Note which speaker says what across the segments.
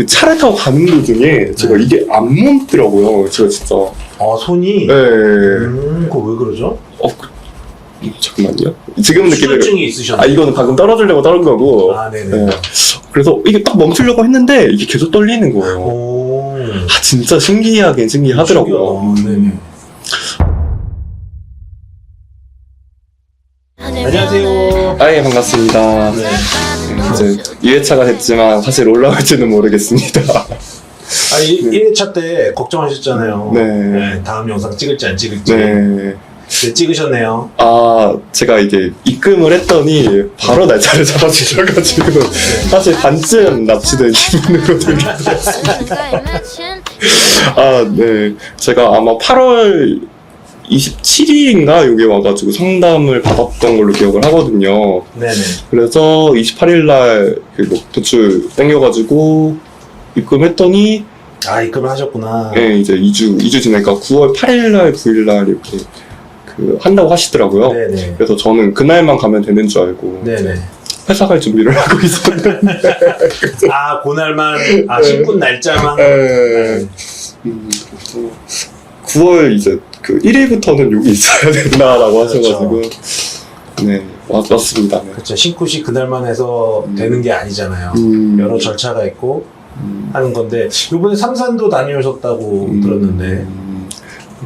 Speaker 1: 그 차를 타고 가는 도중에 제가
Speaker 2: 네.
Speaker 1: 이게 안 멈더라고요. 제가 진짜.
Speaker 2: 아 손이.
Speaker 1: 네.
Speaker 2: 음, 그거 왜 그러죠?
Speaker 1: 어, 그, 음, 잠깐만요. 지금 느끼는.
Speaker 2: 수혈증이
Speaker 1: 아,
Speaker 2: 있으셨나요?
Speaker 1: 이거는 방금 떨어지려고 떨은 거고.
Speaker 2: 아, 네네.
Speaker 1: 네. 그래서 이게 딱 멈추려고 했는데 이게 계속 떨리는 거예요.
Speaker 2: 오.
Speaker 1: 아, 진짜 신기하긴 신기하더라고요.
Speaker 2: 신기하다. 네네. 안녕하세요.
Speaker 1: 아예 반갑습니다.
Speaker 2: 네.
Speaker 1: 이제 2회차가 됐지만 사실 올라올지는 모르겠습니다.
Speaker 2: 아, 이, 1회차 때 걱정하셨잖아요.
Speaker 1: 네.
Speaker 2: 다음 영상 찍을지 안 찍을지.
Speaker 1: 네.
Speaker 2: 네, 찍으셨네요.
Speaker 1: 아, 제가 이게 입금을 했더니 바로 날짜를 잡아주셔가지고 사실 반쯤 납치된 기분으로 들게 아, 네. 제가 아마 8월 27일인가 여기 와가지고 상담을 받았던 걸로 기억을 하거든요.
Speaker 2: 네네.
Speaker 1: 그래서 28일 날 그뭐 대출 땡겨가지고 입금했더니
Speaker 2: 아, 입금을 하셨구나.
Speaker 1: 예, 이제 2주, 2주 지나니까 9월 8일 날, 9일 날 이렇게 그 한다고 하시더라고요.
Speaker 2: 네네.
Speaker 1: 그래서 저는 그날만 가면 되는 줄 알고
Speaker 2: 네네.
Speaker 1: 회사 갈 준비를 하고 있었는데.
Speaker 2: 아, 그날만, 아,
Speaker 1: 네.
Speaker 2: 신분 날짜만.
Speaker 1: 예.
Speaker 2: 네.
Speaker 1: 음, 그래서 9월 이제 그 1일부터는 여기 있어야 된다라고
Speaker 2: 그렇죠.
Speaker 1: 하셔가지고 네 왔, 왔습니다. 네.
Speaker 2: 그렇죠. 신굿이 그날만 해서
Speaker 1: 음.
Speaker 2: 되는 게 아니잖아요.
Speaker 1: 음,
Speaker 2: 여러 절차가 있고
Speaker 1: 음,
Speaker 2: 하는 건데 이번에 삼산도 다녀오셨다고
Speaker 1: 음,
Speaker 2: 들었는데
Speaker 1: 음,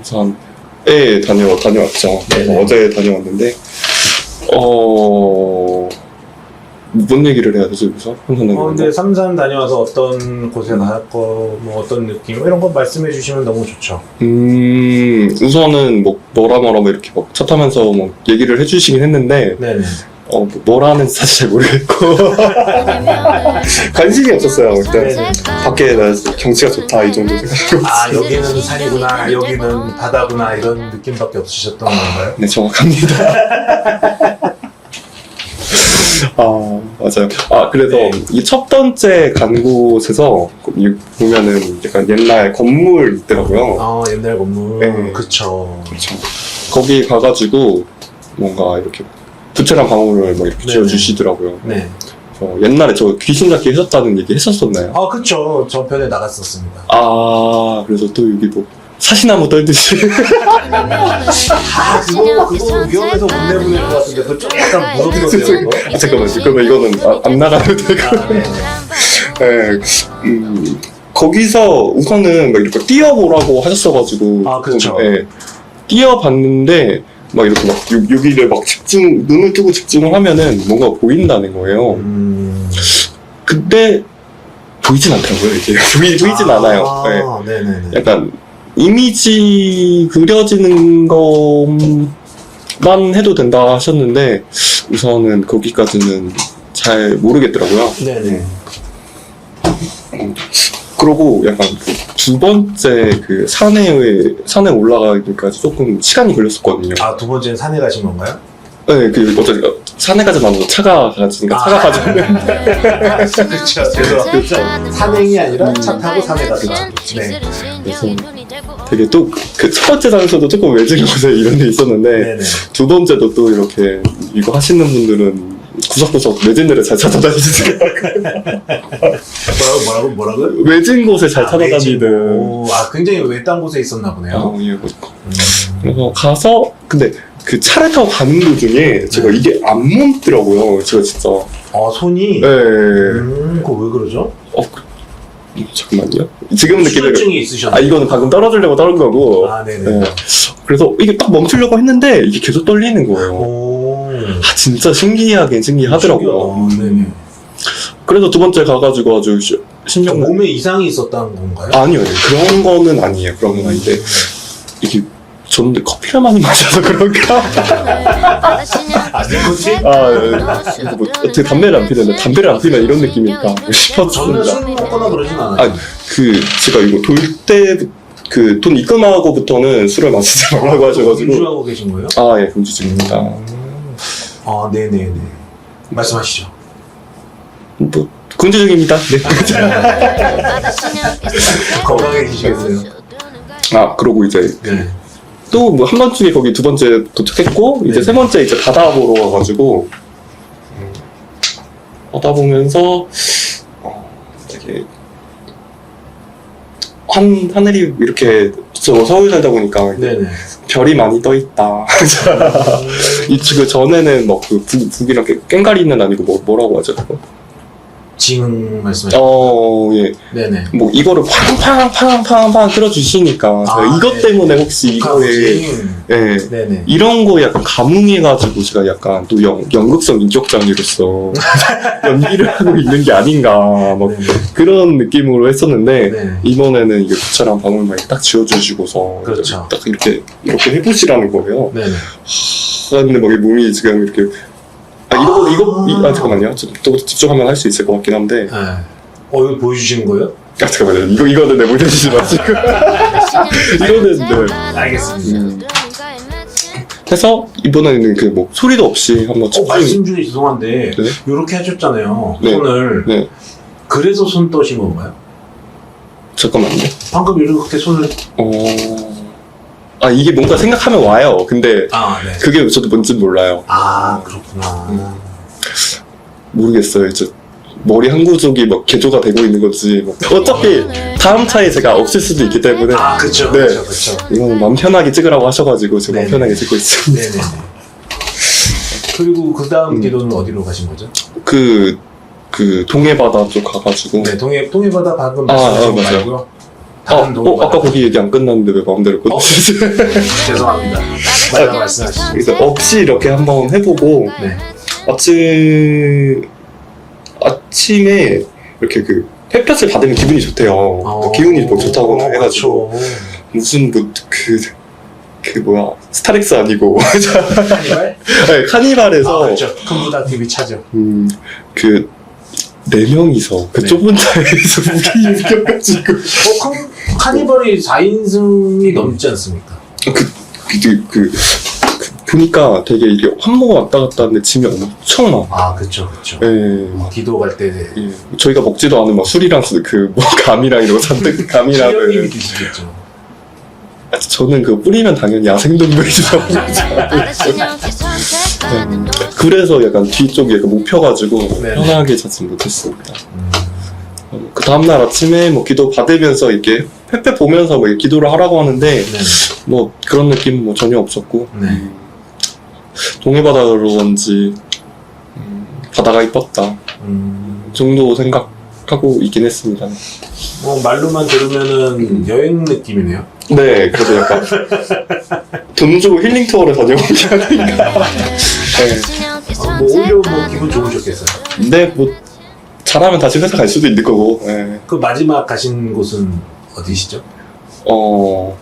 Speaker 1: 우선 예 다녀 다녀왔죠.
Speaker 2: 네네.
Speaker 1: 어제 다녀왔는데 어. 뭔 얘기를 해야 되지, 여기서? 항상
Speaker 2: 어, 근데 삼산 다녀와서 어떤 곳에 갔고 뭐 어떤 느낌 이런 거 말씀해 주시면 너무 좋죠.
Speaker 1: 음, 우선은 뭐, 뭐라 뭐라 뭐 이렇게 막 차 타면서 뭐 얘기를 해주시긴 했는데,
Speaker 2: 네네.
Speaker 1: 어, 뭐 뭐라는 사실 잘 모르겠고, 관심이 없었어요, 일단.
Speaker 2: 네네.
Speaker 1: 밖에 나 경치가 좋다, 이 정도 생각하고.
Speaker 2: 아 여기는 산이구나 여기는 바다구나 이런 느낌밖에 없으셨던 건가요?
Speaker 1: 네, 정확합니다. 아, 맞아요. 아, 그래서
Speaker 2: 네.
Speaker 1: 이첫 번째 간 곳에서 이 보면은 약간 옛날 건물 있더라고요.
Speaker 2: 어 옛날 건물
Speaker 1: 네.
Speaker 2: 그쵸.
Speaker 1: 그렇죠. 거기 가가지고 뭔가 이렇게 부채랑 방울을 막 이렇게
Speaker 2: 네네.
Speaker 1: 지어주시더라고요.
Speaker 2: 네.
Speaker 1: 어, 옛날에 저 귀신 잡기 했었다는 얘기 했었었나요?
Speaker 2: 아 그쵸. 전편에 나갔었습니다.
Speaker 1: 아, 그래서 또 여기 뭐 사시나무 떨듯이.
Speaker 2: 아 그거 그거 위험해서 못 내보낼 것 같은데 그거 좀 약간 그거?
Speaker 1: 아, 잠깐만, 그러면 이거는 아, 안 나가도 되고.
Speaker 2: 아, 네.
Speaker 1: 네, 음, 거기서 우선은 막 이렇게 뛰어보라고 하셨어가지고.
Speaker 2: 아, 그쵸.
Speaker 1: 네, 뛰어봤는데, 막 이렇게 막 요- 여기를 막 집중, 눈을 뜨고 집중을 하면은 뭔가 보인다는 거예요.
Speaker 2: 음.
Speaker 1: 근데 보이진 않더라고요, 이게. 보이, 보이진 않아요. 네.
Speaker 2: 네네네.
Speaker 1: 약간 이미지 그려지는 것만 해도 된다 하셨는데, 우선은 거기까지는 잘 모르겠더라고요.
Speaker 2: 네네.
Speaker 1: 그러고 약간 그두 번째 그 산에 산에 올라가기까지 조금 시간이 걸렸었거든요.
Speaker 2: 아 두 번째는 산에 가신 건가요?
Speaker 1: 네, 그 어차피 산에까지 나면 차가 가지니까 차가 가지고
Speaker 2: 그렇죠. 죄송합니다. 산행이 아니라 차 타고 산에 가서 네.
Speaker 1: 그래서 되게 또 그 첫 번째 장소도 조금 외진 곳에 이런 데 있었는데
Speaker 2: 네네.
Speaker 1: 두 번째도 또 이렇게 이거 하시는 분들은 구석구석 외진 데를 잘 찾아다니시는
Speaker 2: 뭐라고 뭐라고 뭐라고?
Speaker 1: 외진 곳에 잘
Speaker 2: 아,
Speaker 1: 찾아다니는.
Speaker 2: 아 굉장히 외딴 곳에 있었나 보네요.
Speaker 1: 어, 예, 뭐
Speaker 2: 음.
Speaker 1: 그래서 가서 근데 그 차를 타고 가는 도중에 제가
Speaker 2: 네.
Speaker 1: 이게 안 멈더라고요. 제가 진짜
Speaker 2: 어 손이.
Speaker 1: 네.
Speaker 2: 음, 그거 왜 그러죠?
Speaker 1: 어 그, 음, 잠깐만요. 지금 느끼는
Speaker 2: 수혈증이
Speaker 1: 아
Speaker 2: 있으셨나요?
Speaker 1: 이거는 방금 떨어지려고 떨은 거고.
Speaker 2: 아 네네.
Speaker 1: 네. 그래서 이게 딱 멈추려고 했는데 이게 계속 떨리는 거예요.
Speaker 2: 오.
Speaker 1: 아 진짜 신기하긴 신기하더라고요.
Speaker 2: 신기하다. 네네.
Speaker 1: 그래서 두 번째 가가지고 아주 시- 신경
Speaker 2: 몸에 이상이 있었다는 건가요?
Speaker 1: 아니요 그런 거는 아니에요. 그런 건 아닌데 이게 저는 커피를 많이 마셔서 그런가?
Speaker 2: 아, 니코틴?
Speaker 1: 아, 예. 뭐 어떻게 담배를 안 피는데 담배를 안 피면 이런 느낌일까
Speaker 2: 저는
Speaker 1: 싶었습니다.
Speaker 2: 술 먹거나 그러진 않아요.
Speaker 1: 아, 그 제가 이거 돌 때 그 돈 입금하고부터는 술을 마시지 말라고 하셔가지고
Speaker 2: 금주하고 계신 거예요?
Speaker 1: 아 예 금주 중입니다.
Speaker 2: 음. 아 네네네. 말씀하시죠.
Speaker 1: 뭐 금주 중입니다. 네.
Speaker 2: 건강해지시겠어요?
Speaker 1: 아 그러고 이제
Speaker 2: 네.
Speaker 1: 또 뭐 한밤중에 거기 두 번째 도착했고 이제
Speaker 2: 네.
Speaker 1: 세 번째 이제 바다 보러 와가지고 음, 바다 보면서 어, 되게 한 하늘이 이렇게 저 서울 살다 보니까
Speaker 2: 네네.
Speaker 1: 별이 많이 떠 있다. 이그 전에는 뭐그 북이랑 깽- 깽가리는 아니고 뭐 뭐라고 하죠? 그거?
Speaker 2: 징 말씀하신.
Speaker 1: 어, 예.
Speaker 2: 네네.
Speaker 1: 뭐 이거를 팡팡팡팡팡 틀어주시니까 제가
Speaker 2: 아,
Speaker 1: 이것
Speaker 2: 네.
Speaker 1: 때문에 혹시 이거에
Speaker 2: 징.
Speaker 1: 예.
Speaker 2: 네네.
Speaker 1: 이런 거에 약간 감흥해가지고 제가 약간 또 연, 연극성 인격장애로서 연기를 하고 있는 게 아닌가 뭐
Speaker 2: 네네.
Speaker 1: 그런 느낌으로 했었는데
Speaker 2: 네.
Speaker 1: 이번에는 이게 부처랑 방울만 딱 지어주시고서
Speaker 2: 그렇죠.
Speaker 1: 딱 이렇게 이렇게 해보시라는 거예요.
Speaker 2: 네네.
Speaker 1: 아, 근데 막 몸이 지금 이렇게 아 이거 이거 이, 아 잠깐만요. 저, 저 집중하면 할 수 있을 것 같긴 한데
Speaker 2: 네. 어, 이거 보여주시는 거예요?
Speaker 1: 아 잠깐만요. 이거 이거는 내 보내주지 마시고 이거는 네.
Speaker 2: 알겠습니다.
Speaker 1: 음. 해서 이번에는 그 뭐 소리도 없이 한번
Speaker 2: 어, 말씀 중에 죄송한데,
Speaker 1: 네?
Speaker 2: 이렇게 하셨잖아요.
Speaker 1: 네.
Speaker 2: 손을.
Speaker 1: 네
Speaker 2: 그래서 손 떠신 건가요?
Speaker 1: 잠깐만요.
Speaker 2: 방금 이렇게 손을.
Speaker 1: 어. 아, 이게 뭔가 생각하면 와요. 근데
Speaker 2: 아, 네.
Speaker 1: 그게 저도 뭔지 몰라요.
Speaker 2: 아, 그렇구나.
Speaker 1: 모르겠어요. 이제 머리 한 구석이 막 개조가 되고 있는 건지. 뭐. 어차피 다음 차에 제가 없을 수도 있기 때문에
Speaker 2: 아, 그쵸.
Speaker 1: 네.
Speaker 2: 그쵸, 그쵸.
Speaker 1: 이거는 마음 편하게 찍으라고 하셔가지고 제가 마음
Speaker 2: 네네.
Speaker 1: 편하게 찍고 있습니다.
Speaker 2: 네네. 그리고 그 다음
Speaker 1: 음.
Speaker 2: 기도는 어디로 가신 거죠?
Speaker 1: 그, 그 동해바다 쪽 가가지고.
Speaker 2: 네, 동해, 동해바다 방금
Speaker 1: 아,
Speaker 2: 말씀하신
Speaker 1: 아,
Speaker 2: 거
Speaker 1: 맞아요.
Speaker 2: 말고요.
Speaker 1: 아,
Speaker 2: 다른
Speaker 1: 어,
Speaker 2: 동해바다.
Speaker 1: 아까 거기 얘기 안 끝났는데 왜 마음대로 끊으시지?
Speaker 2: 죄송합니다. 맞아, 말씀하시죠.
Speaker 1: 그래서 없이 이렇게 한번 해보고
Speaker 2: 네.
Speaker 1: 아침 아침에 이렇게 그 햇볕을 받으면 기분이 좋대요.
Speaker 2: 어,
Speaker 1: 기운이 뭐 좋다거나 해가지고
Speaker 2: 그쵸.
Speaker 1: 무슨 뭐그 그 뭐야 스타렉스 아니고
Speaker 2: 카니발?
Speaker 1: 네, 카니발에서
Speaker 2: 아, 그렇죠. 큰부다 TV 차죠.
Speaker 1: 음그 네 명이서 그
Speaker 2: 네.
Speaker 1: 좁은 차에서 무기 이겨가지고
Speaker 2: 어, 카, 카니발이 4인승이 넘지 않습니까?
Speaker 1: 그, 그, 그, 그 보니까 되게 이게 한모가 왔다 갔다 하는데 짐이 엄청 많아.
Speaker 2: 아, 그쵸, 그쵸.
Speaker 1: 예.
Speaker 2: 기도 갈 때.
Speaker 1: 예. 저희가 먹지도 않은 막 술이랑 그뭐 감이랑 이런 거 잔뜩 감이랑 그
Speaker 2: 드시겠죠.
Speaker 1: 아, 저는 그 뿌리면 당연히 야생동물이죠. 음, 그래서 약간 뒤쪽이 약간 못 펴가지고
Speaker 2: 네.
Speaker 1: 편하게 자지 못했습니다.
Speaker 2: 음.
Speaker 1: 어, 그 다음날 아침에 뭐 기도 받으면서 이렇게 햇볕 보면서 뭐 기도를 하라고 하는데
Speaker 2: 네.
Speaker 1: 뭐 그런 느낌 뭐 전혀 없었고
Speaker 2: 네.
Speaker 1: 음, 동해바다로 음, 바다가 이뻤다
Speaker 2: 음.
Speaker 1: 정도 생각하고 있긴 했습니다.
Speaker 2: 뭐, 말로만 들으면은 여행 느낌이네요.
Speaker 1: 네, 그래도 약간 돈 주고 힐링 투어를 다녀온 게 아닌가. 네.
Speaker 2: 어, 뭐, 오히려 뭐, 기분 좋으셨겠어요.
Speaker 1: 근데 뭐 잘하면 다시 회사 갈 수도 있는 거고. 네.
Speaker 2: 그 마지막 가신 곳은 어디시죠?
Speaker 1: 어.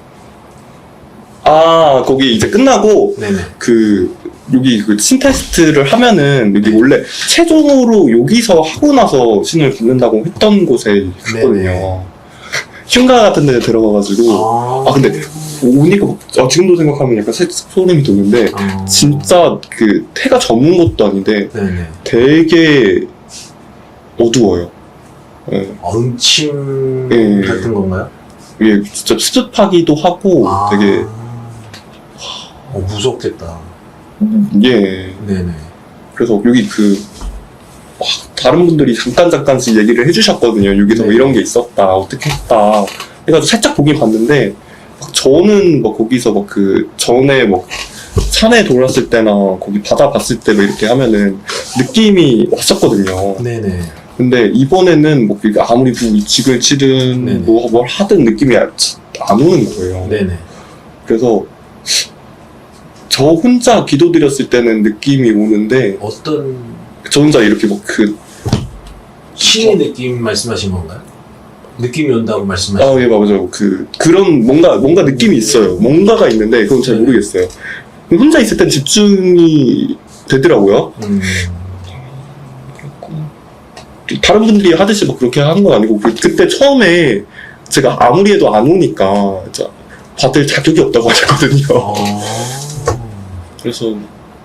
Speaker 1: 아, 거기 이제 끝나고
Speaker 2: 네네.
Speaker 1: 그 여기 그 신테스트를 하면은 여기 원래 최종으로 여기서 하고 나서 신을 받는다고 했던 곳에 갔거든요. 흉가 같은 데 들어가가지고
Speaker 2: 아,
Speaker 1: 아, 근데 오니까 막- 아, 지금도 생각하면 약간 새- 소름이 돋는데
Speaker 2: 아.
Speaker 1: 진짜 그 태가 저문 것도 아닌데
Speaker 2: 네네.
Speaker 1: 되게 어두워요. 예,
Speaker 2: 얼음침
Speaker 1: 예.
Speaker 2: 같은 건가요?
Speaker 1: 이게 진짜 수습하기도 하고
Speaker 2: 아.
Speaker 1: 되게
Speaker 2: 어, 무섭겠다.
Speaker 1: 예
Speaker 2: 네네.
Speaker 1: 그래서 여기 그 와, 다른 분들이 잠깐 잠깐씩 얘기를 해주셨거든요. 여기서 뭐
Speaker 2: 네.
Speaker 1: 이런 게 있었다, 어떻게 했다. 해가지고 살짝 보긴 봤는데 막 저는 뭐 거기서 막 그 전에 뭐 산에 돌았을 때나 거기 바다 봤을 때뭐 이렇게 하면은 느낌이 왔었거든요.
Speaker 2: 네네.
Speaker 1: 근데 이번에는 뭐 그게 아무리 뭐 이직을 치든. 뭐 뭘 하든 느낌이 안 안 오는 거예요.
Speaker 2: 네네.
Speaker 1: 그래서 저 혼자 기도드렸을 때는 느낌이 오는데
Speaker 2: 어떤
Speaker 1: 저 혼자 이렇게 뭐그
Speaker 2: 신의 느낌 말씀하신 건가요? 느낌이 온다고 말씀하신
Speaker 1: 아, 예, 맞아요. 그, 그런, 뭔가, 뭔가 느낌이 있어요. 뭔가가 있는데, 그건 잘 모르겠어요. 혼자 있을 땐 집중이 되더라고요.
Speaker 2: 음,
Speaker 1: 다른 분들이 하듯이 뭐 그렇게 하는 건 아니고, 그, 그때 처음에 제가 아무리 해도 안 오니까, 진짜 받을 자격이 없다고 하셨거든요.
Speaker 2: 어,
Speaker 1: 그래서,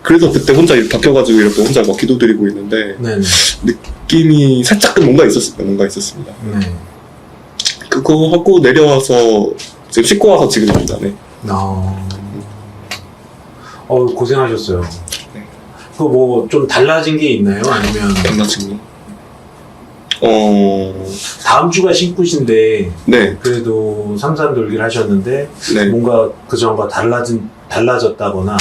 Speaker 1: 그래서 그때 혼자 바뀌어가지고 이렇게 혼자 막 기도드리고 있는데,
Speaker 2: 네네.
Speaker 1: 느낌이 살짝 뭔가 있었습니다. 뭔가 있었습니다.
Speaker 2: 네.
Speaker 1: 그거 하고 내려와서, 지금 씻고 와서 지금입니다. 네.
Speaker 2: 어, 어 고생하셨어요.
Speaker 1: 네.
Speaker 2: 그뭐 좀 달라진 게 있나요? 아니면
Speaker 1: 달라진 거. 어,
Speaker 2: 다음 주가 신굿인데
Speaker 1: 네,
Speaker 2: 그래도 삼산 돌기를 하셨는데
Speaker 1: 네.
Speaker 2: 뭔가 그 전과 달라진 달라졌다거나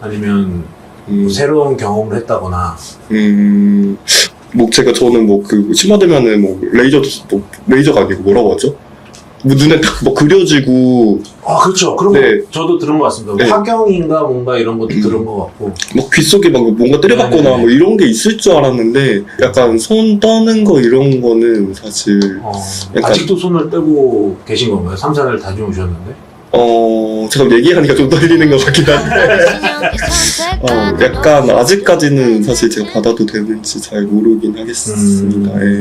Speaker 2: 아니면
Speaker 1: 음,
Speaker 2: 새로운 경험을 했다거나.
Speaker 1: 음, 뭐 제가 저는 뭐그 심화되면은 뭐 레이저 뭐 레이저가 아니고 뭐라고 하죠? 뭐 눈에 딱 뭐 그려지고
Speaker 2: 아 그렇죠 그런
Speaker 1: 네.
Speaker 2: 거 저도 들은 것 같습니다
Speaker 1: 네.
Speaker 2: 화경인가 뭔가 이런 것도
Speaker 1: 음.
Speaker 2: 들은 것 같고
Speaker 1: 막 귀 속에 막 뭔가 때려박거나
Speaker 2: 네네네.
Speaker 1: 뭐 이런 게 있을 줄 알았는데 약간 손 떠는 거 이런 거는 사실
Speaker 2: 어,
Speaker 1: 약간-
Speaker 2: 아직도 손을 떼고 계신 건가요? 삼산을 다녀오셨는데
Speaker 1: 어 제가 얘기하니까 좀 떨리는 것 같긴 한데 어 약간 아직까지는 사실 제가 받아도 되는지 잘 모르긴 하겠습니다. 예.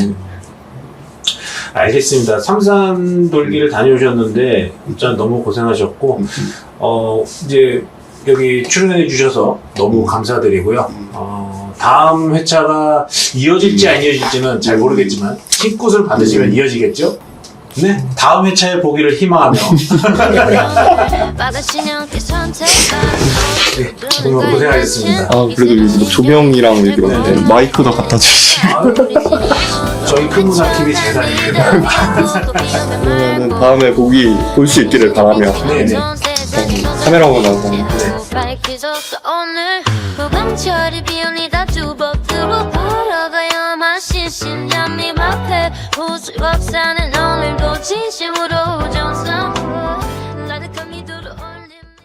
Speaker 2: 음. 알겠습니다. 삼산 돌기를 다녀오셨는데 진짜 너무 고생하셨고
Speaker 1: 음,
Speaker 2: 어 이제 여기 출연해 주셔서 너무
Speaker 1: 음.
Speaker 2: 감사드리고요.
Speaker 1: 음.
Speaker 2: 어, 다음 회차가 이어질지 안 이어질지는 잘 모르겠지만 킥굿을 받으시면
Speaker 1: 음.
Speaker 2: 이어지겠죠? 네, 다음 회차에 보기를 희망하며. 네, 정말 고생하셨습니다.
Speaker 1: 아 그래도 이제 뭐 조명이랑 이렇게 막. 마이크도 갖다 주시.
Speaker 2: 저희 큰문화 TV 재산입니다.
Speaker 1: 그러면은 다음에 보기 볼 수 있기를 바라며.
Speaker 2: 네네.
Speaker 1: 카메라만 나서
Speaker 3: 밝혀졌어 오늘. 후방철이 비운이다 두벅두벅 걸어가야만 신신한 님 앞에 호수가 사는 오늘도 진심으로 정성